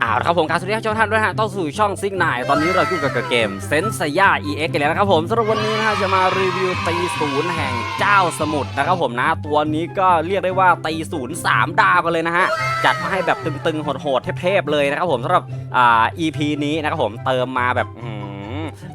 เอาละครับผมการสวัสดีท่านผู้ชมท่านด้วยฮะต้อนสู่ช่องซิกนายตอนนี้เราอยู่กับเกมเซนสยา EX กันแล้วนะครับผมสำหรับวันนี้นะฮะจะมารีวิวตีศูนย์แห่งเจ้าสมุทรนะครับผมนะ ตัวนี้ก็เรียกได้ว่าตีศูนย์สามดาวกันเลยนะฮะ จัดมาให้แบบตึงๆโหดๆเทพๆเลยนะครับผมสำหรับอ่า EP นี้นะครับผมเติมมาแบบ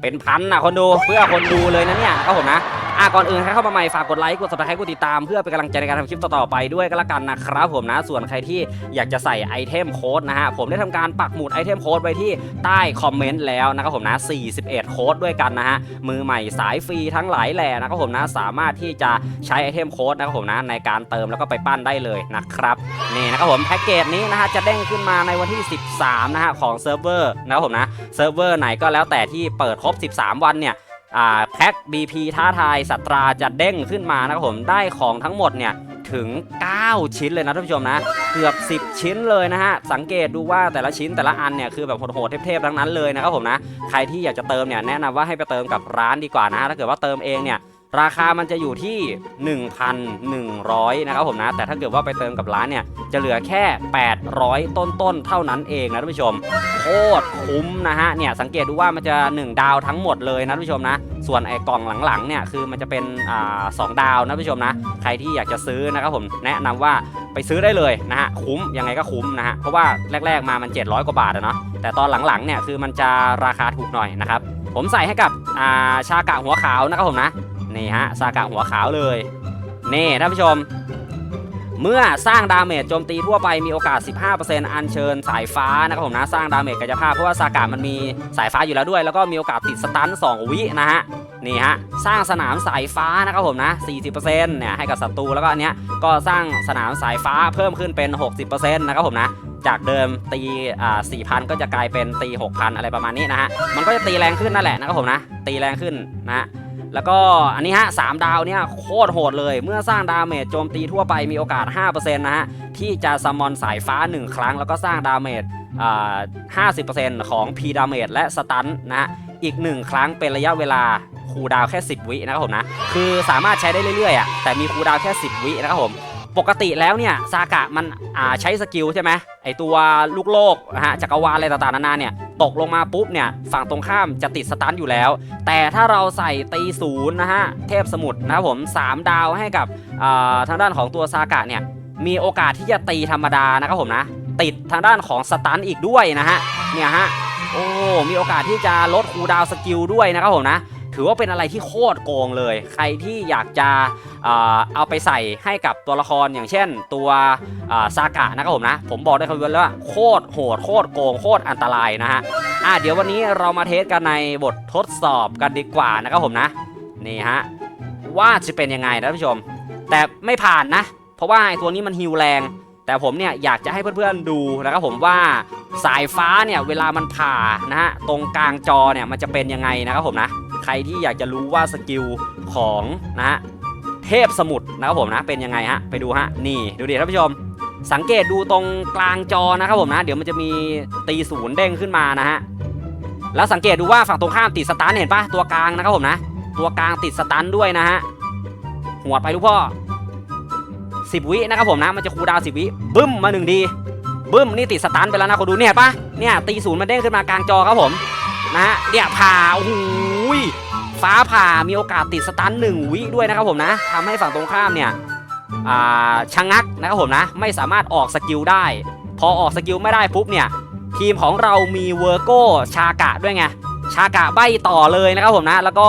เป็นพันนะคนดูเพื่อคนดูเลยนะเนี่ยครับผมนะ อะก่อนอื่นใครเข้ามาใหม่ฝากกดไลค์กด subscribe กดติดตามเพื่อเป็นกำลังใจในการทำคลิปต่อๆไปด้วยก็แล้วกันนะครับผมนะส่วนใครที่อยากจะใส่ไอเทมโค้ดนะฮะผมได้ทำการปักหมุดไอเทมโค้ดไว้ที่ใต้คอมเมนต์แล้วนะครับผมนะ 41 โค้ดด้วยกันนะฮะมือใหม่สายฟรีทั้งหลายแหล่นะครับผมนะสามารถที่จะใช้ไอเทมโค้ดนะครับผมนะในการเติมแล้วก็ไปปั้นได้เลยนะครับนี่นะครับผมแพ็กเกจนี้นะฮะจะเด้งขึ้นมาในวันที่ 13นะฮะของเซิร์ฟเวอร์นะครับผมนะเซิร์ฟเวอร์ไหนก็แล้วแต่ที่เปิดครบ 13 วันเนี่ย แพ็ค BP ท้าทายสัตราจะเด้งขึ้นมานะครับผมได้ของทั้งหมดเนี่ยถึง 9 ชิ้นเลยนะท่านผู้ชมนะ เกือบ 10 ชิ้นเลยนะฮะ สังเกตดูว่าแต่ละชิ้นแต่ละอันเนี่ยคือแบบโหดๆเทพๆทั้งนั้นเลยนะครับผมนะ ใครที่อยากจะเติมเนี่ยแนะนำว่าให้ไปเติมกับร้านดีกว่านะ ถ้าเกิดว่าเติมเองเนี่ย ราคามันจะอยู่ที่ 1,100 นะครับผมนะ แต่ถ้าเกิดว่าไปเติมกับร้านเนี่ย จะเหลือแค่ 800 ต้นๆ เท่านั้นเองนะท่านผู้ชม โคตรคุ้มนะฮะ เนี่ยสังเกตดูว่ามันจะ 1 ดาวทั้งหมดเลยนะท่านผู้ชมนะ ส่วนไอ้กล่องหลังๆ เนี่ยคือมันจะเป็นอ่าสองดาวนะท่านผู้ชมนะ ใครที่อยากจะซื้อนะครับผมแนะนำว่าไปซื้อได้เลยนะฮะ คุ้มยังไงก็คุ้มนะฮะ เพราะว่าแรก ๆมามัน 700 กว่าบาทอะเนาะ แต่ตอนหลังๆ เนี่ยคือมันจะราคาถูกหน่อยนะครับ ผมใส่ให้กับาชากะหัวขาวนะครับผมนะ นี่ฮะชากะหัวขาวเลยนี่ท่านผู้ชม เมื่อสร้างดาเมจโจมตีทั่วไปมีโอกาส 15%อัญเชิญสายฟ้านะครับผมนะสร้างดาเมจกายภาพเพราะว่าซากะมันมีสายฟ้าอยู่แล้วด้วย แล้วก็มีโอกาสติดสตัน2วินะฮะนี่ฮะสร้างสนามสายฟ้านะครับผมนะ 40%เนี่ยให้กับศัตรูแล้วก็อันเนี้ยก็สร้างสนามสายฟ้าเพิ่มขึ้นเป็น 60%นะครับผมนะจากเดิมตีอ่า4,000ก็จะกลายเป็นตี 6,000 อะไรประมาณนี้นะฮะมันก็จะตีแรงขึ้นนั่นแหละนะครับผมนะตีแรงขึ้นนะฮะ แล้วก็อันนี้ฮะสามดาวเนี่ยโคตรโหดเลยเมื่อสร้างดาเมจโจมตีทั่วไปมีโอกาส 5%นะฮะที่จะซัมมอนสายฟ้า 1 ครั้ง แล้วก็สร้างดาเมจอ่า50%ของ P ดาเมจและสตันนะฮะอีก 1 ครั้งเป็นระยะเวลาคูดาวแค่ 10 วินะครับผมนะคือสามารถใช้ได้เรื่อยๆอะแต่มีคูดาวแค่ 10 วินะครับผมปกติแล้วเนี่ยซากะมันใช้สกิลใช่ไหมไอตัวลูกโลกนะฮะจักรวาลอะไรต่างๆนานาเนี่ย ตกลงมาปุ๊บเนี่ยฝั่งตรงข้ามจะติดสตันอยู่แล้ว แต่ถ้าเราใส่ตีศูนย์นะฮะเทพสมุทรนะครับผม 3 ดาวให้กับทางด้านของตัวซากะเนี่ยมีโอกาสที่จะตีธรรมดานะครับผมนะติดทางด้านของสตันอีกด้วยนะฮะเนี่ยฮะโอ้มีโอกาสที่จะลดคูดาวสกิลด้วยนะครับผมนะ ถือว่าเป็นอะไรที่โคตรโกงเลย ใครที่อยากจะเอาไปใส่ให้กับตัวละครอย่างเช่น ตัวซากะนะครับผมนะ ผมบอกได้คำเดียวเลยว่าโคตรโหดโคตรโกงโคตรอันตรายนะฮะอะเดี๋ยววันนี้เรามาเทสกันในบททดสอบกันดีกว่านะครับผมนะนี่ฮะว่าจะเป็นยังไงนะท่านผู้ชม แต่ไม่ผ่านนะ เพราะว่าไอ้ตัวนี้มันฮิวแรง แต่ผมเนี่ยอยากจะให้เพื่อนๆดูนะครับผมว่าสายฟ้าเนี่ยเวลามันผ่านะฮะตรงกลางจอเนี่ยมันจะเป็นยังไงนะครับผมนะ ใครที่อยากจะรู้ว่าสกิลของนะฮะเทพสมุทรนะครับผมนะเป็นยังไงฮะไปดูฮะนี่ดูดิท่านผู้ชม สังเกตดูตรงกลางจอนะครับผมนะ เดี๋ยวมันจะมีตีศูนย์เด้งขึ้นมานะฮะแล้วสังเกตดูว่าฝั่งตรงข้ามติดสตันเห็นปะตัวกลางนะครับผมนะ ตัวกลางติดสตันด้วยนะฮะหัวดไปลูกพ่อสิบวินะครับผมนะมันจะคูดาวสิบวิบึ้มมาหนึ่งทีบึ้มนี่ติดสตันไปแล้วนะคนดูเนี่ยปะเนี่ยตีศูนย์มันเด้งขึ้นมากลางจอครับผมนะฮะเนี่ยผ่าโอ้โห ย ฟ้าผ่ามีโอกาสติดสตันหนึ่งวิด้วยนะครับผมนะทำให้ฝั่งตรงข้ามเนี่ยชะงักนะครับผมนะ ไม่สามารถออกสกิลได้ พอออกสกิลไม่ได้ปุ๊บเนี่ย ทีมของเรามีเวอร์โก้ชากะด้วยไงชากะใบต่อเลยนะครับผมนะ แล้วก็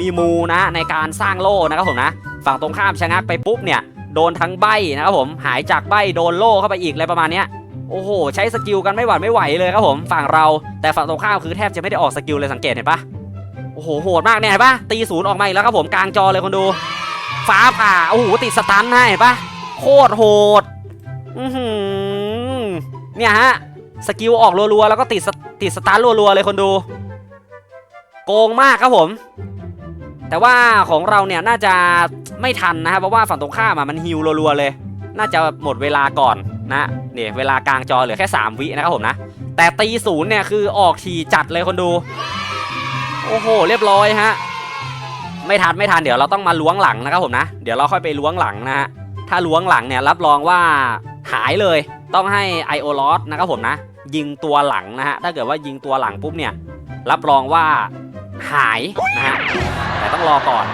มีมูนะในการสร้างโล่นะครับผมนะ ฝั่งตรงข้ามชะงักไปปุ๊บเนี่ยโดนทั้งใบนะครับผมหายจากใบโดนโล่เข้าไปอีกอะไรประมาณเนี้ยโอ้โห ใช้สกิลกันไม่หวั่นไม่ไหวเลยครับผมฝั่งเราแต่ฝั่งตรงข้ามคือแทบจะไม่ได้ออกสกิลเลยสังเกตเห็นปะ อ้โหโหดมากเนี่ยเห็นปะตีศูนย์ออกมาอีกแล้วครับผมกลางจอเลยคนดู ฟ้าผ่าโอ้โหติดสตันให้เห็นปะโคตรโหดอือเนี่ยฮะสกิลออกรัวๆแล้วก็ติดติดสตันรัวๆเลยคนดู โกงมากครับผม แต่ว่าของเราเนี่ยน่าจะไม่ทันนะครับเพราะว่าฝั่งตรงข้ามอะมันฮิวรัวๆเลย น่าจะหมดเวลาก่อนนะเนี่ยเวลากลางจอเหลือแค่ 3 วินะครับผมนะแต่ตีศูนย์เนี่ยคือออกทีจัดเลยคนดู โอ้โห เรียบร้อยฮะ ไม่ทันไม่ทันเดี๋ยวเราต้องมาล้วงหลังนะครับผมนะ เดี๋ยวเราค่อยไปล้วงหลังนะฮะ ถ้าล้วงหลังเนี่ยรับรองว่าหายเลย ต้องให้ไอโอลอสนะครับผมนะ ยิงตัวหลังนะฮะ ถ้าเกิดว่ายิงตัวหลังปุ๊บเนี่ย รับรองว่าหายนะฮะ แต่ต้องรอก่อน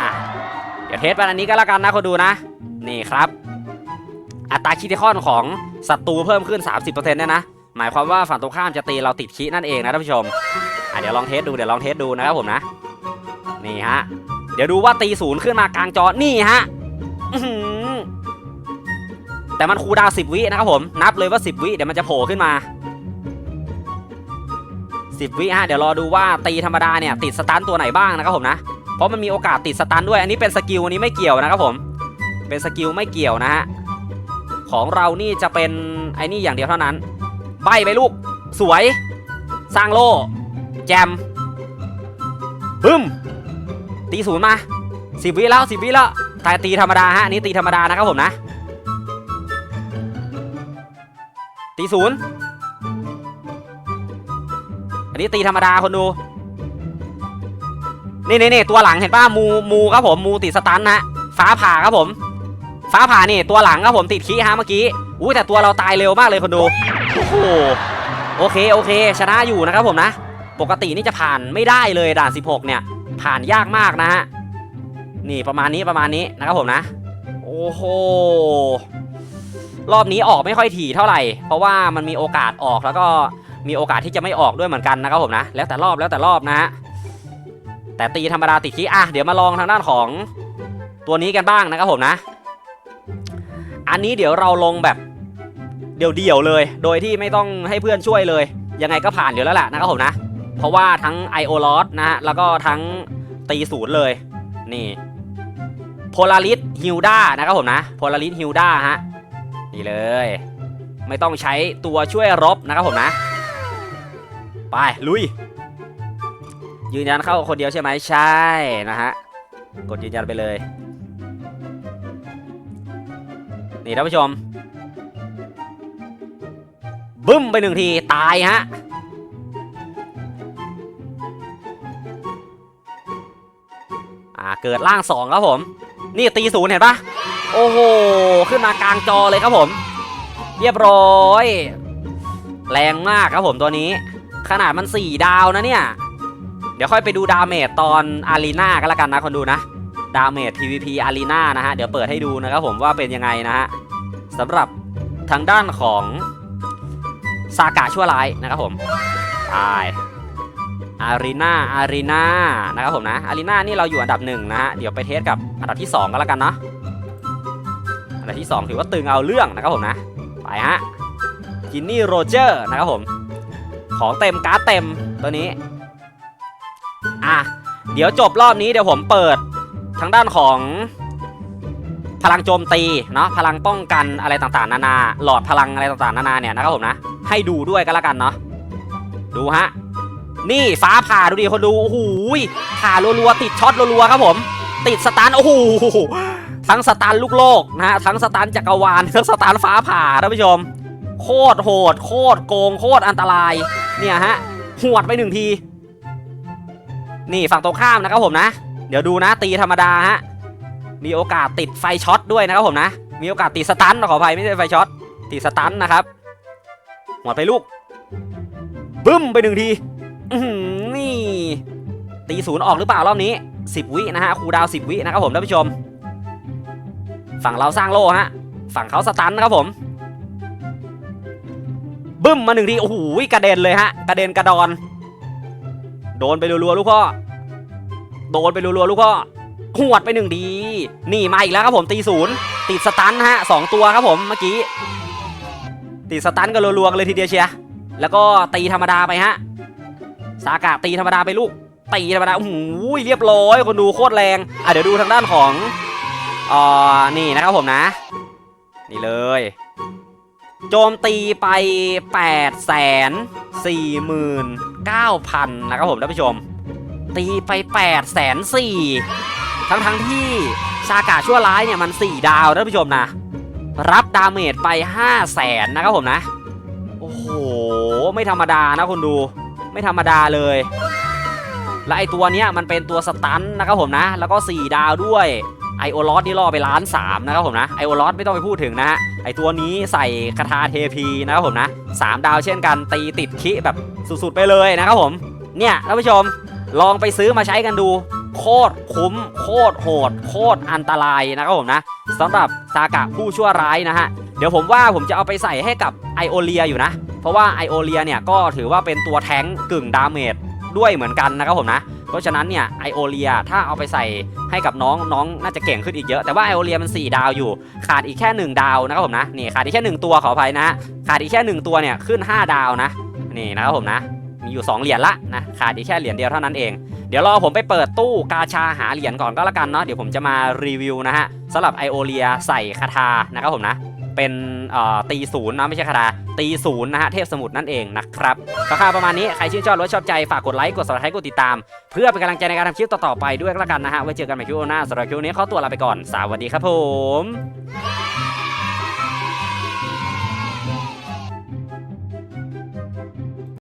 อะ เดี๋ยวเทสไปอันนี้ก็แล้วกันนะคนดูนะ นี่ครับ อัตราคิติคอนของศัตรูเพิ่มขึ้น 30%เนี่ยนะ หมายความว่าฝั่งตรงข้ามจะตีเราติดคินั่นเองนะท่านผู้ชม เดี๋ยวลองเทสดูเดี๋ยวลองเทสดูนะครับผมนะ นี่ฮะ เดี๋ยวดูว่าตีศูนย์ขึ้นมากลางจอ นี่ฮะแต่มันคูดาวสิบวินะครับผม นับเลยว่าสิบวิเดี๋ยวมันจะโผล่ขึ้นมาสิบวิฮะ เดี๋ยวรอดูว่าตีธรรมดาเนี่ยติดสตันตัวไหนบ้างนะครับผมนะ เพราะมันมีโอกาสติดสตันด้วย อันนี้เป็นสกิลอันนี้ไม่เกี่ยวนะครับผม เป็นสกิลไม่เกี่ยวนะฮะ ของเรานี่จะเป็นไอ้นี่อย่างเดียวเท่านั้น ใบไปลูก สวย สร้างโล่ แจมบึ้มตีศูนย์มาสิบวิแล้วสิบวิแล้วแต่ตีธรรมดาฮะอันนี้ตีธรรมดานะครับผมนะตีศูนย์อันนี้ตีธรรมดาคนดูนี่นี่นี่ตัวหลังเห็นป่ะมูมูครับผมมูติดสตันนะฟ้าผ่าครับผม ฟ้าผ่านี่ตัวหลังครับผมติดขี้ฮะเมื่อกี้อุ้ยแต่ตัวเราตายเร็วมากเลยคนดูโอ้โหโอเคโอเค ชนะอยู่นะครับผมนะ ปกตินี่จะผ่านไม่ได้เลยด่าน 16 เนี่ย ผ่านยากมากนะฮะ นี่ประมาณนี้ประมาณนี้นะครับผมนะ โอ้โห รอบนี้ออกไม่ค่อยถี่เท่าไหร่ เพราะว่ามันมีโอกาสออกแล้วก็มีโอกาสที่จะไม่ออกด้วยเหมือนกันนะครับผมนะ แล้วแต่รอบแล้วแต่รอบนะฮะ แต่ตีธรรมดาติดขี้อะเดี๋ยวมาลองทางด้านของตัวนี้กันบ้างนะครับผมนะ อันนี้เดี๋ยวเราลงแบบเดี่ยวๆเลย โดยที่ไม่ต้องให้เพื่อนช่วยเลย ยังไงก็ผ่านอยู่แล้วแหละนะครับผมนะ เพราะว่าทั้ง i o l o s นะฮะแล้วก็ทั้งตีศูนย์เลย นี่ Polaris Hilda นะครับผมนะ Polaris Hilda ฮะนี่เลย ไม่ต้องใช้ตัวช่วยรบนะครับผมนะ ไป ลุย ยืนยันเข้าคนเดียวใช่ไหมใช่นะฮะกดยืนยันไปเลย นี่ท่านผู้ชมบึ้มไปหนึ่งที ตายฮะ เกิดล่างสองครับผม นี่ตีศูนย์เห็นปะโอ้โห ขึ้นมากลางจอเลยครับผม เรียบร้อย แรงมากครับผมตัวนี้ ขนาดมัน 4 ดาวนะเนี่ย เดี๋ยวค่อยไปดูดาเมจตอนอารีนากันละกันนะคนดูนะ ดาเมจ PVP อารีนานะฮะ เดี๋ยวเปิดให้ดูนะครับผมว่าเป็นยังไงนะฮะสำหรับทางด้านของซากะชั่วร้ายนะครับผมไป อารีนาอารีนานะครับผมนะอารีนานี่เราอยู่อันดับหนึ่งนะฮะเดี๋ยวไปเทสกับอันดับที่ 2กันละกันเนาะอันดับที่ 2 ถือว่าตึงเอาเรื่องนะครับผมนะ ไปฮะจินนี่โรเจอร์นะครับผม ของเต็มการ์ดเต็มตัวนี้อะเดี๋ยวจบรอบนี้เดี๋ยวผมเปิดทางด้านของพลังโจมตีเนาะพลังป้องกันอะไรต่างๆ นานา หลอดพลังอะไรต่างๆ นานาเนี่ยนะครับผมนะ ให้ดูด้วยกันละกันเนาะดูฮะ นี่ฟ้าผ่าดูดิคนดูโอ้โหผ่ารัวๆติดช็อตรัวๆครับผม ติดสตาร์โอ้โหทั้งสตันลูกโลกนะฮะทั้งสตันจักรวาลทั้งสตันฟ้าผ่าท่านผู้ชม โคตรโหด โคตรโกงโคตรอันตรายเนี่ยฮะหวดไปหนึ่งที นี่ฝั่งตรงข้ามนะครับผมนะ เดี๋ยวดูนะตีธรรมดาฮะมีโอกาสติดไฟช็อตด้วยนะครับผมนะ มีโอกาสติดสตันขออภัยไม่ใช่ไฟช็อตติดสตันนะครับหวดไปลูกบึ้มไปหนึ่งที นี่ ตีศูนย์ออกหรือเปล่ารอบนี้ 10 วินะฮะคูดาว 10 วินะครับผมท่านผู้ชม ฝั่งเราสร้างโล่ฮะ ฝั่งเขาสตันนะครับผม บึ้มมาหนึ่งทีโอ้โหกระเด็นเลยฮะ กระเด็นกระดอน โดนไปรัวๆลูกพ่อ โดนไปรัวๆลูกพ่อหวดไปหนึ่งดี นี่มาอีกแล้วครับผมตีศูนย์ติดสตันฮะสองตัวครับผมเมื่อกี้ติดสตันกันรัวๆกันเลยทีเดียวเชียร์แล้วก็ตีธรรมดาไปฮะ สากะตีธรรมดาไปลูกตีธรรมดาโอ้โหเรียบร้อยคนดูโคตรแรงอะเดี๋ยวดูทางด้านของอ่านี่นะครับผมนะ นี่เลย โจมตีไป8แสนสี่หมื่นเก้าพันนะครับผมท่านผู้ชม ตีไป8แสนสี่ทั้งทั้งๆที่ซากาชั่วร้ายเนี่ยมัน 4 ดาวท่านผู้ชมนะ รับดาเมจไป5แสนนะครับผมนะ โอ้โห ไม่ธรรมดานะคนดู ไม่ธรรมดาเลย และไอตัวเนี้ยมันเป็นตัวสตันนะครับผมนะ แล้วก็ 4 ดาวด้วยไอโอลอสนี่ล่อไปล้านสามนะครับผมนะไอโอลอสไม่ต้องไปพูดถึงนะฮะไอตัวนี้ใส่คาถาเทพีนะครับผมนะสามดาวเช่นกันตีติดคิแบบสุดๆไปเลยนะครับผมเนี่ยท่านผู้ชมลองไปซื้อมาใช้กันดู โคตรคุ้ม โคตรโหด โคตรอันตรายนะครับผมนะสำหรับซากะผู้ชั่วร้ายนะฮะเดี๋ยวผมว่าผมจะเอาไปใส่ให้กับไอโอเลียอยู่นะ เพราะว่าไอโอเลียเนี่ยก็ถือว่าเป็นตัวแท้งกึ่งดาเมจด้วยเหมือนกันนะครับผมนะเพราะฉะนั้นเนี่ยไอโอเลียถ้าเอาไปใส่ให้กับน้องน้องน่าจะเก่งขึ้นอีกเยอะแต่ว่าไอโอเลียมัน 4 ดาวอยู่ ขาดอีกแค่ 1 ดาวนะครับผมนะนี่ขาดอีกแค่ 1 ตัวขออภัยนะขาดอีกแค่ 1 ตัวเนี่ยขึ้น 5 ดาวนะนี่นะครับผมนะมีอยู่ 2 เหรียญละนะขาดอีกแค่เหรียญเดียวเท่านั้นเองเดี๋ยวรอผมไปเปิดตู้กาชาหาเหรียญก่อนก็แล้วกันเนาะเดี๋ยวผมจะมารีวิวนะฮะสำหรับไอโอเลียใส่คาถานะครับผมนะ เป็นตีศูนย์นะไม่ใช่คาดาตีศูนย์นะฮะเทพสมุทรนั่นเองนะครับคร่าวประมาณนี้ใครชื่นชอบหรือชอบใจฝากกดไลค์กด subscribe กดติดตาม เพื่อเป็นกำลังใจในการทำคลิปต่อๆไปด้วยแล้วกันนะฮะไว้เจอกันใหม่คลิปหน้าสำหรับคลิปนี้ขอตัวลาไปก่อนสวัสดีครับผม